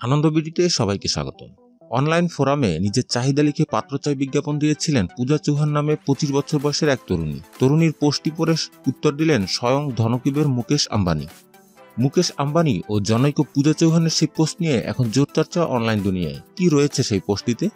আনন্দবিডিতে সবাইকে স্বাগত অনলাইন ফোরামে নিজের চাহিদা লিখে পাত্র চাই বিজ্ঞাপন দিয়েছিলেন পূজা চৌহান নামে পঁচিশ বছর বয়সের এক তরুণী। তরুণীর পোস্টটি পরে উত্তর দিলেন, স্বয়ং ধনকিবের মুকেশ আম্বানি। মুকেশ আম্বানি ও জনৈক পূজা চৌহানের সেই পোস্ট নিয়ে এখন জোর চর্চা অনলাইন দুনিয়ায়। কি রয়েছে সেই পোস্টটিতে?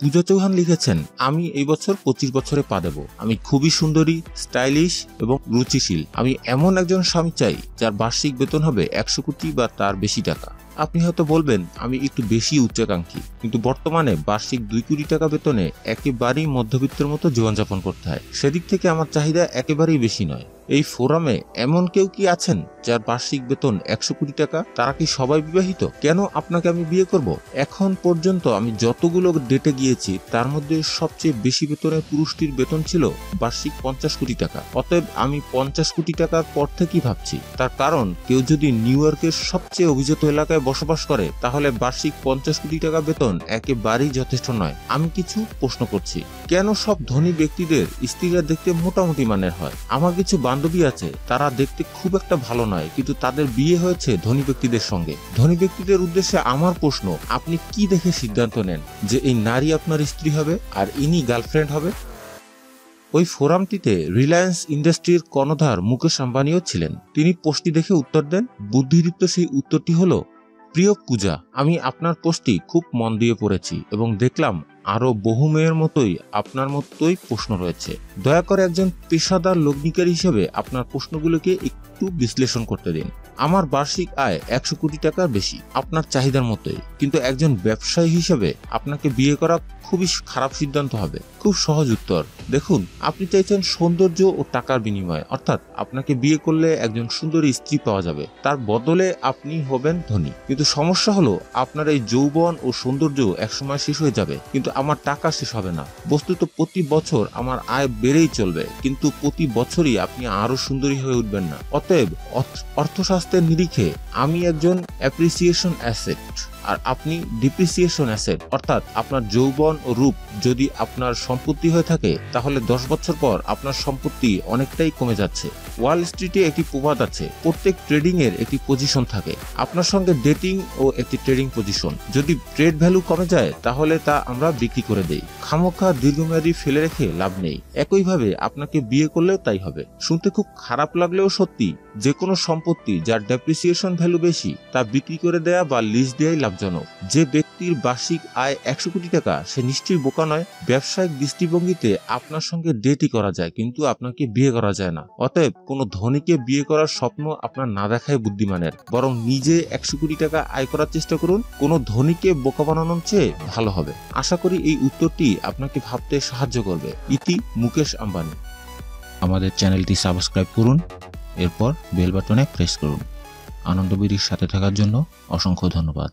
পূজা চৌহান লিখেছেন, আমি এই বছর পঁচিশ বছরে পা দেব। আমি খুবই সুন্দরী, স্টাইলিশ এবং রুচিশীল। আমি এমন একজন স্বামী চাই যার বার্ষিক বেতন হবে একশো কোটি বা তার বেশি টাকা। আপনি হয়তো বলবেন, আমি একটু বেশি উচ্চাকাঙ্ক্ষী। কিন্তু বর্তমানে বার্ষিক দুই কোটি টাকা বেতনে একেবারেই মধ্যবিত্তের মতো জীবনযাপন করতে হয়। সেদিক থেকে আমার চাহিদা একেবারেই বেশি নয়। এই ফোরামে এমন কেউ কি আছেন যার বার্ষিক বেতন একশো কোটি টাকা? তারা কি সবাই বিবাহিত? কেন আপনাকে আমি বিয়ে করব? এখন পর্যন্ত আমি যতগুলো ডেটে গিয়েছি, তার মধ্যে সবচেয়ে বেশি বেতনের পুরুষটির বেতন ছিল বার্ষিক পঞ্চাশ কোটি টাকা। অতএব আমি পঞ্চাশ কোটি টাকার পর থেকেই ভাবছি, তার কারণ কেউ যদি নিউ ইয়র্কের সবচেয়ে অভিজাত এলাকায় বসবাস করে, তাহলে বার্ষিক পঞ্চাশ কোটি টাকা বেতন একেবারেই যথেষ্ট নয়। আমি কিছু প্রশ্ন করছি, কেন সব ধনী ব্যক্তিদের স্ত্রীরা দেখতে মোটামুটি মানের হয়? আমার কিছু বান্ধবী আছে, তারা দেখতে খুব একটা ভালো নয়, কিন্তু তাদের বিয়ে হয়েছে ধনী ব্যক্তিদের সঙ্গে। ধনী ব্যক্তিদের উদ্দেশ্যে আমার প্রশ্ন, আপনি কি দেখে সিদ্ধান্ত নেন যে এই নারী আপনার স্ত্রী হবে আর ইনি গার্লফ্রেন্ড হবে? ওই ফোরামটিতে রিলায়েন্স ইন্ডাস্ট্রির কর্ণধার মুকেশ আম্বানিও ছিলেন। তিনি পোস্টটি দেখে উত্তর দেন, বুদ্ধিদীপ্ত সেই উত্তরটি হলো প্রিয় পূজা, আমি আপনার পোস্টটি খুব মন দিয়ে পড়েছি এবং দেখলাম আরও বহু মেয়ের মতোই আপনার মতোই প্রশ্ন রয়েছে। দয়া করে একজন পেশাদার লগ্নিকারী হিসেবে আপনার প্রশ্নগুলোকে একটু বিশ্লেষণ করতে দিন। আমার বার্ষিক আয় একশো কোটি টাকার বেশি, আপনার চাহিদার মতোই। কিন্তু একজন ব্যবসায়ী হিসেবে আপনাকে বিয়ে করা খুবই খারাপ সিদ্ধান্ত হবে। খুব সহজ উত্তর। দেখুন, আপনি চাইছেন সৌন্দর্য ও টাকার বিনিময়ে, অর্থাৎ আপনাকে বিয়ে করলে একজন সুন্দরী স্ত্রী পাওয়া যাবে। তার বদলে আপনি হবেন ধনী। কিন্তু সমস্যা হলো, আপনার এই যৌবন ও সৌন্দর্য একসময় শেষ হয়ে যাবে, কিন্তু আমার টাকা শেষ হবে না। বস্তুত প্রতি বছর আমার আয় বেড়েই চলবে, কিন্তু প্রতি বছরই আপনি আরও সুন্দরী হয়ে উঠবেন না। অতএব অর্থশাস্ত্রের নিরিখে আমি একজন অ্যাপ্রিসিয়েশন অ্যাসেট আর আপনি ডিপ্রিসিয়েশন অ্যাসেট অর্থাৎ আপনার যৌবন ও রূপ যদি আপনার সম্পত্তি হয়ে থাকে, তাহলে দশ বছর পর আপনার সম্পত্তি অনেকটাই কমে যাচ্ছে। ওয়াল স্ট্রিটে একটি প্রবাদ আছে, প্রত্যেক ট্রেডিং এর একটি পজিশন থাকে। আপনার সঙ্গে ডেটিং ও একটি ট্রেডিং পজিশন যদি ট্রেড ভ্যালু কমে যায়, তাহলে তা আমরা বিক্রি করে দেই। খামোখা দীর্ঘমেয়াদী ফেলে রেখে লাভ নেই। একইভাবে আপনাকে বিয়ে করলেও তাই হবে। শুনতে খুব খারাপ লাগলেও সত্যি যে কোনো সম্পত্তি যার ডেপ্রিসিয়েশন ভ্যালু বেশি, তা বিক্রি করে দেয়া বা লিজ দেয়াই লাভজনক। যে ব্যক্তির বার্ষিক আয় একশো কোটি টাকা, সে নিশ্চয়ই বোকা নয়। ব্যবসায়িক দৃষ্টিভঙ্গিতে আপনার সঙ্গে ডেটই করা যায়, কিন্তু আপনাকে বিয়ে করা যায় না। অতএব কোনো ধনীকে বিয়ে করার স্বপ্ন আপনার না দেখায় বুদ্ধিমানের। বরং নিজে একশো কোটি টাকা আয় করার চেষ্টা করুন। কোনো ধনীকে বোকা বানানোর চেয়ে ভালো হবে। আশা করি এই উত্তরটি আপনাকে ভাবতে সাহায্য করবে। ইতি মুকেশ আম্বানি। আমাদের চ্যানেলটি সাবস্ক্রাইব করুন, এরপর বেল বাটনে প্রেস করুন। আনন্দবিদির সাথে থাকার জন্য অসংখ্য ধন্যবাদ।